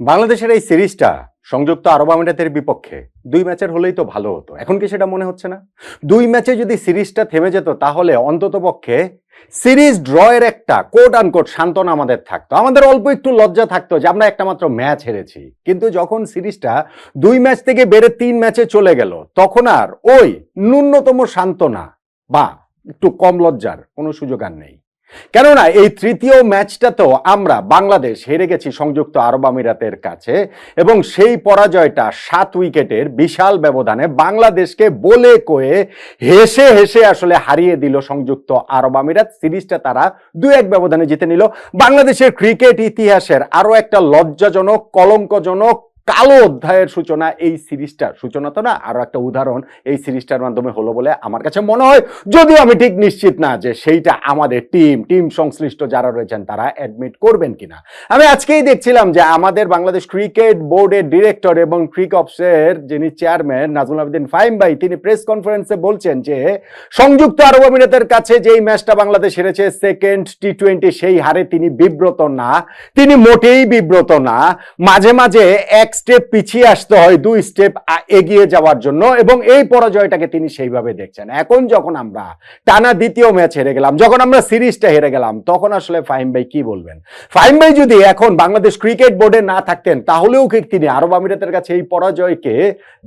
বাংলাদেশের এই সিরিজটা সংযুক্ত আরব আমিরাতের বিপক্ষে দুই ম্যাচের হলেই তো ভালো হতো। এখন কি সেটা মনে হচ্ছে না? দুই ম্যাচে যদি সিরিজটা থেমে যেত, তাহলে অন্তত পক্ষে সিরিজ ড্রয়ের একটা কোট আনকোট সান্ত্বনা আমাদের থাকতো। আমাদের অল্প একটু লজ্জা থাকতো যে আমরা একটা মাত্র ম্যাচ হেরেছি। কিন্তু যখন সিরিজটা দুই ম্যাচ থেকে বেড়ে তিন ম্যাচে চলে গেল, তখন আর ওই ন্যূনতম সান্ত্বনা বা একটু কম লজ্জার কোনো সুযোগ আর নেই। কেননা এই তৃতীয় ম্যাচটা তো আমরা, বাংলাদেশ, হেরে গেছি সংযুক্ত আরব আমিরাতের কাছে এবং সেই পরাজয়টা সাত উইকেটের বিশাল ব্যবধানে বাংলাদেশকে বলে কয়ে হেসে হেসে আসলে হারিয়ে দিল সংযুক্ত আরব আমিরাত। সিরিজটা তারা দু এক ব্যবধানে জিতে নিল। বাংলাদেশের ক্রিকেট ইতিহাসের আরও একটা লজ্জাজনক, কলঙ্কজনক কালো অধ্যায়ের সূচনা এই সিরিজটার। সূচনা তো না, আরও একটা উদাহরণ এই সিরিজটার মাধ্যমে হলো বলে আমার কাছে মনে হয়। যদিও আমি ঠিক নিশ্চিত না যে সেইটা আমাদের টিম টিম সংশ্লিষ্ট যারা রয়েছেন তারা অ্যাডমিট করবেন কিনা। আমি আজকেই দেখছিলাম যে আমাদের বাংলাদেশ ক্রিকেট বোর্ডের ডিরেক্টর এবং ক্রিক অফসের যিনি চেয়ারম্যান নাজমুল আবেদিন ফাইম ভাই, তিনি প্রেস কনফারেন্সে বলছেন যে সংযুক্ত আরব আমিরাতের কাছে যেই ম্যাচটা বাংলাদেশ হেরেছে সেকেন্ড টি টোয়েন্টি সেই হারে তিনি বিব্রত না। তিনি মোটেই বিব্রত না। মাঝে মাঝে এক স্টেপ পিছিয়ে আসতে হয়, দুই স্টেপ এগিয়ে যাওয়ার জন্য এবং এই পরাজয়টাকে তিনি সেইভাবে দেখছেন। এখন যখন আমরা টানা দ্বিতীয় ম্যাচ হেরে গেলাম, যখন আমরা সিরিজটা হেরে গেলাম, তখন আসলে ফাহিম ভাই কি বলবেন? ফাহিম ভাই যদি এখন বাংলাদেশ ক্রিকেট বোর্ডে না থাকতেন, তাহলেও কি তিনি আরব আমিরাতের কাছে এই পরাজয়কে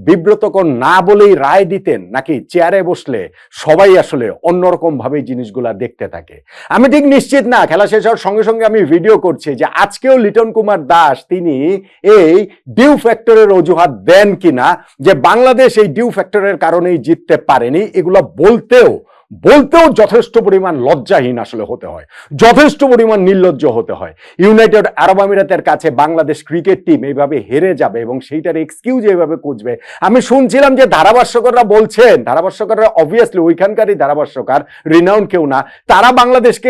বিব্রতকর না বলেই রায় দিতেন? নাকি চেয়ারে বসলে সবাই আসলে অন্যরকম ভাবে জিনিসগুলা দেখতে থাকে? আমি ঠিক নিশ্চিত না, খেলা শেষ হওয়ার সঙ্গে সঙ্গে আমি ভিডিও করছি যে আজকেও লিটন কুমার দাস, তিনি এই ডিউ ফ্যাক্টরের অজুহাত দেন কিনা যে বাংলাদেশ এই ডিউ ফ্যাক্টরের কারণেই জিততে পারেনি, এগুলো বলতেও বলতেও যথেষ্ট পরিমাণ লজ্জাহীন আসলে হতে হয়। যথেষ্ট পরিমাণ নির্লজ্জ হতে হয়। ইউনাইটেড আরব আমিরাতের কাছে বাংলাদেশ ক্রিকেট টিম এইভাবে হেরে যাবে এবং সেইটার এক্সকিউজ এইভাবে খুঁজবে। আমি শুনছিলাম যে ধারাভাষ্যকররা বলছেন, ধারাভাষ্যকররা অবভিয়াসলি ওইখানকারই ধারাভাষ্যকার রিনাউন কেউ না, তারা বাংলাদেশকে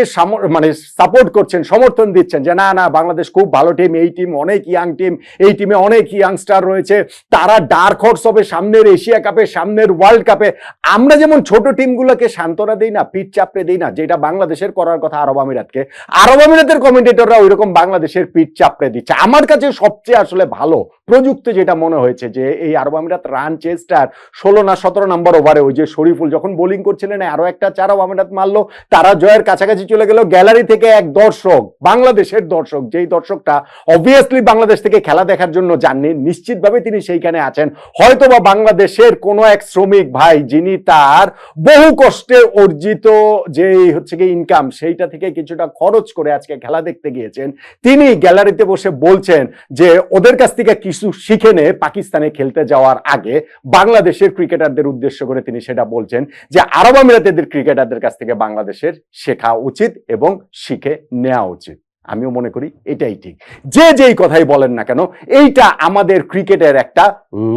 মানে সাপোর্ট করছেন, সমর্থন দিচ্ছেন যে না না, বাংলাদেশ খুব ভালো টিম এই টিম অনেক ইয়াং টিম এই টিমে অনেক ইয়াংস্টার রয়েছে। তারা ডার্ক হর্স হবে সামনের এশিয়া কাপে সামনের ওয়ার্ল্ড কাপে আমরা যেমন ছোট টিমগুলোকে সান্ত্বনা দিই না, পিঠ চাপড়ে দিই না, যেটা বাংলাদেশের করার কথা আরব আমিরাতকে। আরব আমিরাতের কমেন্টেটররা ওইরকম বাংলাদেশের পিঠ চাপড়ে দিচ্ছে। আমার কাছে সবচেয়ে আসলে ভালো প্রযুক্ত যেটা মনে হয়েছে যে, এই আরব আমিরাত রান চেস্টার ষোলো না সতেরো নম্বর ওভারে ওই যে শরীফুল যখন বোলিং করছিলেন আরও একটা চার আরব আমিরাত মারলো, তারা জয়ের কাছাকাছি চলে গেল গ্যালারি থেকে এক দর্শক, বাংলাদেশের দর্শক, যেই দর্শকটা অবভিয়াসলি বাংলাদেশ থেকে খেলা দেখার জন্য যাননি, নিশ্চিতভাবে তিনি সেইখানে আছেন। হয়তো বা বাংলাদেশের কোনো এক শ্রমিক ভাই, যিনি তার বহু কষ্টে অর্জিত যে হচ্ছে কি ইনকাম সেইটা থেকে কিছুটা খরচ করে আজকে খেলা দেখতে গিয়েছেন। তিনি গ্যালারিতে বসে বলছেন যে, ওদের কাছ থেকে কিছু শিখে নে পাকিস্তানে খেলতে যাওয়ার আগে। বাংলাদেশের ক্রিকেটারদের উদ্দেশ্য করে তিনি সেটা বলছেন যে, আরব আমিরাতের ক্রিকেটারদের কাছ থেকে বাংলাদেশের শেখা উচিত এবং শিখে নেওয়া উচিত। আমিও মনে করি এটাই ঠিক। যে যেই কথাই বলেন না কেন, এইটা আমাদের ক্রিকেটের একটা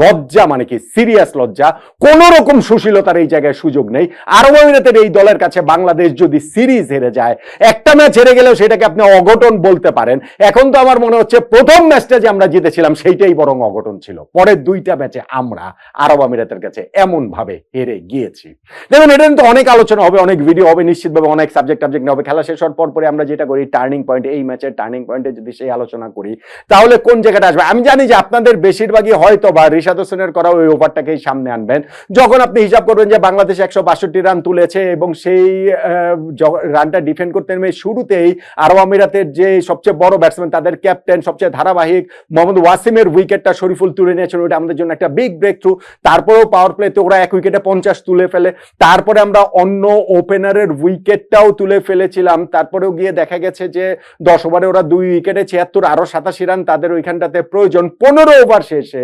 লজ্জা মানে কি সিরিয়াস লজ্জা। কোন রকম সুশীলতার এই জায়গায় সুযোগ নেই। আরব আমিরাতের এই দলের কাছে বাংলাদেশ যদি সিরিজ হেরে যায়, একটা ম্যাচ হেরে গেলেও সেটাকে আপনি অঘটন বলতে পারেন। এখন তো আমার মনে হচ্ছে প্রথম ম্যাচটা যে আমরা জিতেছিলাম, সেইটাই বরং অঘটন ছিল। পরের দুইটা ম্যাচে আমরা আরব আমিরাতের কাছে এমন ভাবে হেরে গিয়েছি। দেখুন, এটা কিন্তু অনেক আলোচনা হবে, অনেক ভিডিও হবে। নিশ্চিতভাবে অনেক সাবজেক্ট টাবজেক্ট হবে। খেলা শেষ হওয়ার পর পরে আমরা যেটা করি টার্নিং পয়েন্ট এই ম্যাচের টার্নিং পয়েন্টে যদি সেই আলোচনা করি, তাহলে কোন জায়গাটা আসবে? আমি জানি যে আপনাদের বেশিরভাগই হয়তো বা রিশাদ হোসেনের করা ওই ওভারটাকেই সামনে আনবেন। যখন আপনি হিসাব করবেন যে বাংলাদেশ একশো বাষট্টি রান তুলেছে এবং সেই রানটা ডিফেন্ড করতে নেমে শুরুতেই আরব আমিরাতের যে সবচেয়ে বড় ব্যাটসম্যান তাদের ক্যাপ্টেন সবচেয়ে ধারাবাহিক মোহাম্মদ ওয়াসিমের উইকেটটা শরীফুল তুলে নিয়েছিল ওটা আমাদের জন্য একটা বিগ ব্রেক থ্রু তারপরেও পাওয়ার প্লেতে ওরা এক উইকেটে পঞ্চাশ তুলে ফেলে। তারপরে আমরা অন্য ওপেনারের উইকেটটাও তুলে ফেলেছিলাম। তারপরেও গিয়ে দেখা গেছে যে দশ ওভারে ওরা দুই উইকেটে ছিয়াত্তর আরও সাতাশি রান তাদের ওইখানটাতে প্রয়োজন। পনেরো ওভার শেষে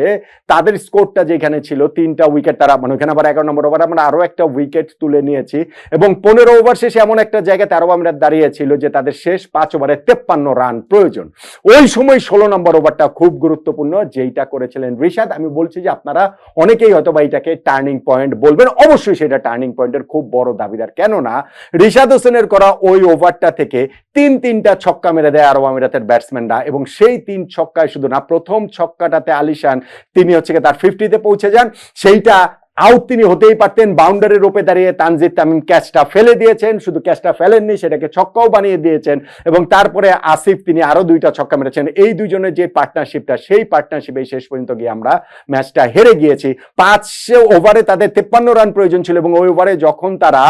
তাদের স্কোরটা যেখানে ছিল, তিনটা উইকেট তারা মানে ওখানে আবার এগারো নম্বর ওভার আমরা আরও একটা উইকেট তুলে নিয়েছি। এবং পনেরো ওভার শেষে এমন একটা জায়গায় তেরো আমরা দাঁড়িয়েছিল যে তাদের শেষ পাঁচ ওভারে তেপ্পান্ন রান প্রয়োজন। ওই সময় ষোলো নম্বর ওভারটা খুব গুরুত্বপূর্ণ, যেইটা করেছিলেন ঋষাদ আমি বলছি যে আপনারা অনেকেই হয়তো বা এটাকে টার্নিং পয়েন্ট বলবেন, অবশ্যই সেটা টার্নিং পয়েন্টের খুব বড় দাবিদার। কেননা রিশাদ হোসেনের করা ওই ওভারটা থেকে তিন তিনটা ছক্কা মেরে দেয় আরব আমিরাতের ব্যাটসম্যানরা এবং সেই তিন ছক্কায় শুধু না, প্রথম ছক্কাটাতে আলিশান তিনি হচ্ছে তার ফিফটিতে পৌঁছে যান। সেইটা আউট তিনি হতেই পারতেন বাউন্ডারির রূপে দাঁড়িয়ে তানজিদ তামিম ক্যাচটা ফেলে দিয়েছেন, শুধু ক্যাচটা ফেলেননি, সেটাকে ছক্কাও বানিয়ে দিয়েছেন এবং তারপরে আসিফ তিনি আরও দুইটা ছক্কা মেরেছেন। এই দুইজনের যে পার্টনারশিপটা সেই পার্টনারশিপে শেষ পর্যন্ত গিয়ে আমরা ম্যাচটা হেরে গিয়েছি। পাঁচ ওভারে তাদের তেপ্পান্ন রান প্রয়োজন ছিল এবং ওই ওভারে যখন তারা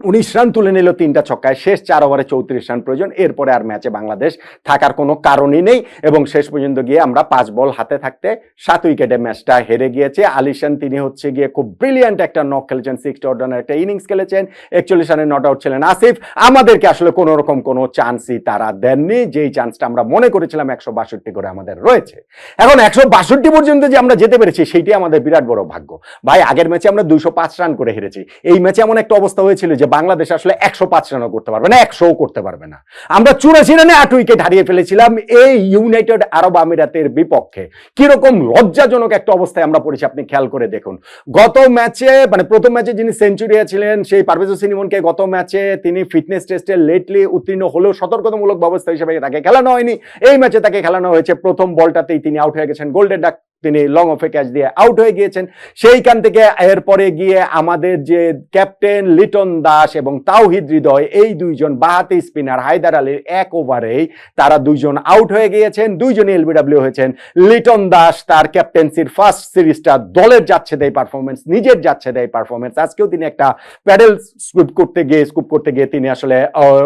উনিশ রান তুলে নিল তিনটা ছক্কায়। শেষ চার ওভারে চৌত্রিশ রান প্রয়োজন। এরপরে আর ম্যাচে বাংলাদেশ থাকার কোনো কারণই নেই এবং শেষ পর্যন্ত গিয়ে আমরা পাঁচ বল হাতে থাকতে সাত উইকেটে ম্যাচটা হেরে গিয়েছে। আলিশান, তিনি হচ্ছে গিয়ে খুব ব্রিলিয়ান্ট একটা নক খেলেছেন। সিক্স অর্ডানের একটা ইনিংস খেলেছেন। একচল্লিশ রানে নট আউট ছিলেন আসিফ। আমাদেরকে আসলে কোনো রকম কোনো চান্সই তারা দেননি। যেই চান্সটা আমরা মনে করেছিলাম একশো বাষট্টি করে আমাদের রয়েছে। এখন একশো বাষট্টি পর্যন্ত যে আমরা যেতে পেরেছি সেইটি আমাদের বিরাট বড় ভাগ্য। ভাই, আগের ম্যাচে আমরা দুশো পাঁচ রান করে হেরেছি। এই ম্যাচে এমন একটা অবস্থা হয়েছিল যে বাংলাদেশ আসলে একশো পাঁচ রানও করতে পারবে না, একশোও করতে পারবে না। আমরা চুরাশি রানে আট উইকেট হারিয়ে ফেলেছিলাম এই ইউনাইটেড আরব আমিরাতের বিপক্ষে। কীরকম লজ্জাজনক একটা অবস্থায় আমরা পড়েছি, আপনি খেয়াল করে দেখুন। গত ম্যাচে মানে প্রথম ম্যাচে যিনি সেঞ্চুরি ছিলেন, সেই পারভেজ হোসেন ইমনকে গত ম্যাচে তিনি ফিটনেস টেস্টে লেটলি উত্তীর্ণ হলেও সতর্কতামূলক ব্যবস্থা হিসেবে তাকে খেলানো হয়নি। এই ম্যাচে তাকে খেলানো হয়েছে, প্রথম বলটাতেই তিনি আউট হয়ে গেছেন। গোল্ডেন ডাক তিনি লং অফে ক্যাচ দিয়ে আউট হয়ে গিয়েছেন। সেইখান থেকে এরপরে গিয়ে আমাদের যে ক্যাপ্টেন লিটন দাস এবং তাওহিদ হৃদয়, এই দুইজন বাহাতি স্পিনার হায়দার আলীর এক ওভারেই তারা দুইজন আউট হয়ে গিয়েছেন। দুইজনই এলবিডাব্লিউ হয়েছেন। লিটন দাস তার ক্যাপ্টেন্সির ফার্স্ট সিরিজটা দলের যাচ্ছে দেয় পারফরমেন্স নিজের যাচ্ছে দেয় পারফরমেন্স আজকেও তিনি একটা প্যাডেল স্কুপ করতে গিয়ে স্কুপ করতে গিয়ে তিনি আসলে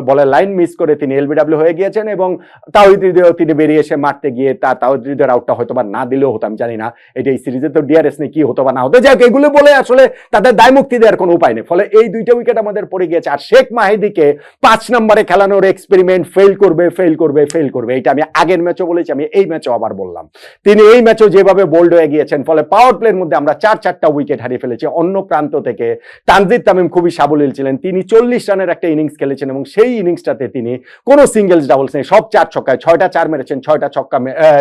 বলে লাইন মিস করে তিনি এলবিডাব্লিউ হয়ে গিয়েছেন এবং তাওহিদ হৃদয় তিনি বেরিয়ে এসে মারতে গিয়ে তা তাওহিদ হৃদয়ের আউটটা হয়তো বা না দিলেও হতো, আমি জানি না এটা এই সিরিজে তো ডিআরএস নেই কি হতো বা না হতো, যাই এগুলো বলে আসলে তাদের দায় মুক্তি দেওয়ার কোনো উপায় নেই। ফলে এই দুইটা উইকেট আমাদের পড়ে গিয়েছে। আর শেখ মাহিদিকে পাঁচ নম্বরে খেলানোর এক্সপেরিমেন্ট ফেল করবে ফেল করবে ফেল করবে। এটা আমি আগের ম্যাচও বলেছি, আমি এই ম্যাচও আবার বললাম। তিনি এই ম্যাচও যেভাবে বোল্ড হয়ে গিয়েছেন, ফলে পাওয়ার প্লের মধ্যে আমরা চার চারটা উইকেট হারিয়ে ফেলেছি। অন্য প্রান্ত থেকে তানজিদ তামিম খুবই সাবলীল ছিলেন। তিনি চল্লিশ রানের একটা ইনিংস খেলেছেন এবং সেই ইনিংসটাতে তিনি কোনো সিঙ্গেলস ডাবলস নেই। সব চার ছক্কায় ছয়টা চার মেরেছেন, ছয়টা ছক্কা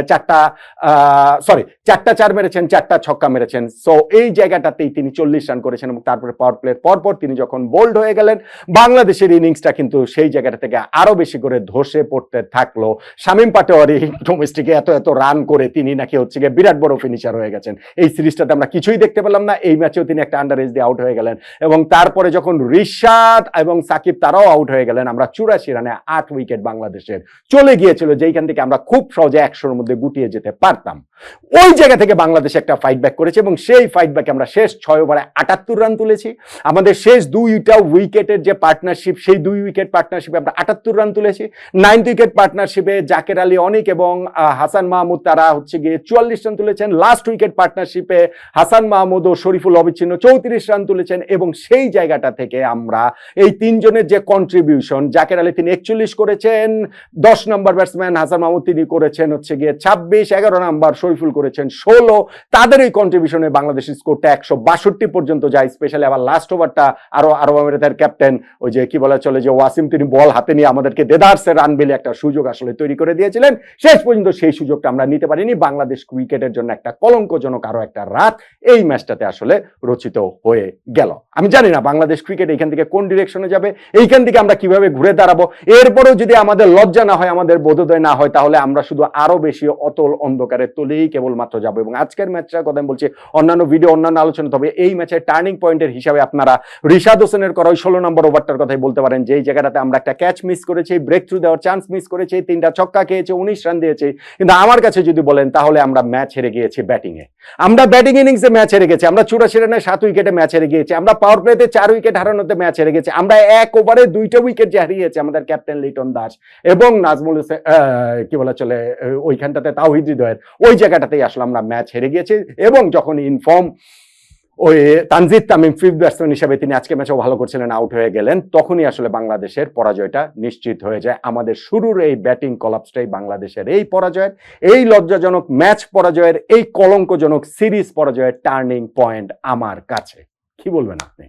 চারটা সরি চারটা চার মেরেছেন, চারটা ছক্কা মেরেছেন। সো এই জায়গাটাতেই তিনি চল্লিশ রান করেছেন এবং তারপরে পাওয়ার প্লের পরপর তিনি যখন বোল্ড হয়ে গেলেন, বাংলাদেশের ইনিংসটা কিন্তু সেই জায়গাটা থেকে আরও বেশি করে ধসে পড়তে থাকল। শামীম পাটোয়ারি ডোমেস্টিকে এত এত রান করে তিনি নাকি হচ্ছে গিয়ে বিরাট বড় ফিনিশার হয়ে গেছেন। এই সিরিজটাতে আমরা কিছুই দেখতে পেলাম না, এই ম্যাচেও তিনি একটা আন্ডার এজ দিয়ে আউট হয়ে গেলেন এবং তারপরে যখন রিশাদ এবং সাকিব তারাও আউট হয়ে গেলেন, আমরা চুরাশি রানে আট উইকেট বাংলাদেশের চলে গিয়েছিল, যেইখান থেকে আমরা খুব সহজে একশোর মধ্যে গুটিয়ে যেতে পারতাম। ওই জায়গা থেকে বাংলাদেশ একটা ফাইট ব্যাক করেছে এবং সেই ফাইট ব্যাকে আমরা শেষ ছয় ওভারে আটাত্তর রান তুলেছি। আমাদের শেষ দুইটা উইকেটের যে পার্টনারশিপ সেই দুই উইকেট পার্টনারশিপে আমরা আটাত্তর রান তুলেছি। নাইনথ উইকেট পার্টনারশিপে জাকের আলী অনেক এবং হাসান মাহমুদ তারা হচ্ছে গিয়ে চুয়াল্লিশ রান তুলেছেন। লাস্ট উইকেট পার্টনারশিপে হাসান মাহমুদ ও শরীফুল অবিচ্ছিন্ন চৌত্রিশ রান তুলেছেন এবং সেই জায়গাটা থেকে আমরা এই তিনজনের যে কন্ট্রিবিউশন জাকের আলী তিনি একচল্লিশ করেছেন, দশ নম্বর ব্যাটসম্যান হাসান মাহমুদ তিনি করেছেন হচ্ছে গিয়ে ছাব্বিশ, এগারো নাম্বার শরীফুল করেছেন ষোলো, তাদের এই কন্ট্রিবিউশনে বাংলাদেশের স্কোরটা একশো বাষট্টি পর্যন্ত যায় স্পেশালি আবার লাস্ট ওভারটা আরও আরব আমিরাতের ক্যাপ্টেন ওই যে কি বলা চলে যে ওয়াসিম, তিনি বল হাতে নিয়ে আমাদেরকে দেদারসে রান বেলে একটা সুযোগ আসলে তৈরি করে দিয়েছিলেন। শেষ পর্যন্ত সেই সুযোগটা আমরা নিতে পারিনি। বাংলাদেশ ক্রিকেটের জন্য একটা কলঙ্কজনক আরও একটা রাত এই ম্যাচটাতে আসলে রচিত হয়ে গেল। আমি জানি না বাংলাদেশ ক্রিকেট এইখান থেকে কোন ডিরেকশনে যাবে, এইখান থেকে আমরা কীভাবে ঘুরে দাঁড়াবো। এরপরেও যদি আমাদের লজ্জা না হয়, আমাদের বোধোদয় না হয়, তাহলে আমরা শুধু আরও বেশি অতল অন্ধকারে তলেই কেবলমাত্র যাব। এবং আজকের ম্যাচটার কথা আমি বলছি, অন্যান্য ভিডিও অন্যান্য আলোচনা, তবে এই ম্যাচের টার্নিং পয়েন্টের হিসাবে আপনারা রিশাদ হোসেনের করা ওই ষোলো নম্বর ওভারটার কথাই বলতে পারেন, যে এই জায়গাটাতে আমরা একটা ক্যাচ মিস করেছি ব্রেক থ্রু দেওয়ার চান্স মিস করেছি, তিনটা ছক্কা খেয়েছে, উনিশ রান দিয়েছে। কিন্তু আমার কাছে যদি বলেন, তাহলে আমরা ম্যাচ হেরে গিয়েছি ব্যাটিং এ। আমরা ব্যাটিং ইনিংসে ম্যাচ হেরে গেছি, আমরা চুরাশি রানে সাত উইকেটে ম্যাচ হেরে গিয়েছি, আমরা পাওয়ার প্লেতে চার উইকেট হারানোতে ম্যাচ হেরে গেছি, আমরা এক ওভারে দুইটা উইকেট যে হারিয়েছি, আমাদের ক্যাপ্টেন লিটন দাস এবং নাজমুল হোসেন কি বলা চলে, ওইখানটাতে তাওহিদ হৃদয়ের, ওই জায়গাটাতেই আসলে আমরা ম্যাচ হেরে গিয়েছি এবং যখন ইনফর্ম ওই তানজিদ তামিম ফিফথ ব্যাটসম্যান হিসেবে তিনি আজকে ম্যাচেও ভালো করছিলেন আউট হয়ে গেলেন, তখনই আসলে বাংলাদেশের পরাজয়টা নিশ্চিত হয়ে যায়। আমাদের শুরুর এই ব্যাটিং কলাপসটাই বাংলাদেশের এই পরাজয়ের, এই লজ্জাজনক ম্যাচ পরাজয়ের, এই কলঙ্কজনক সিরিজ পরাজয়ের টার্নিং পয়েন্ট আমার কাছে। কি বলবেন আপনি?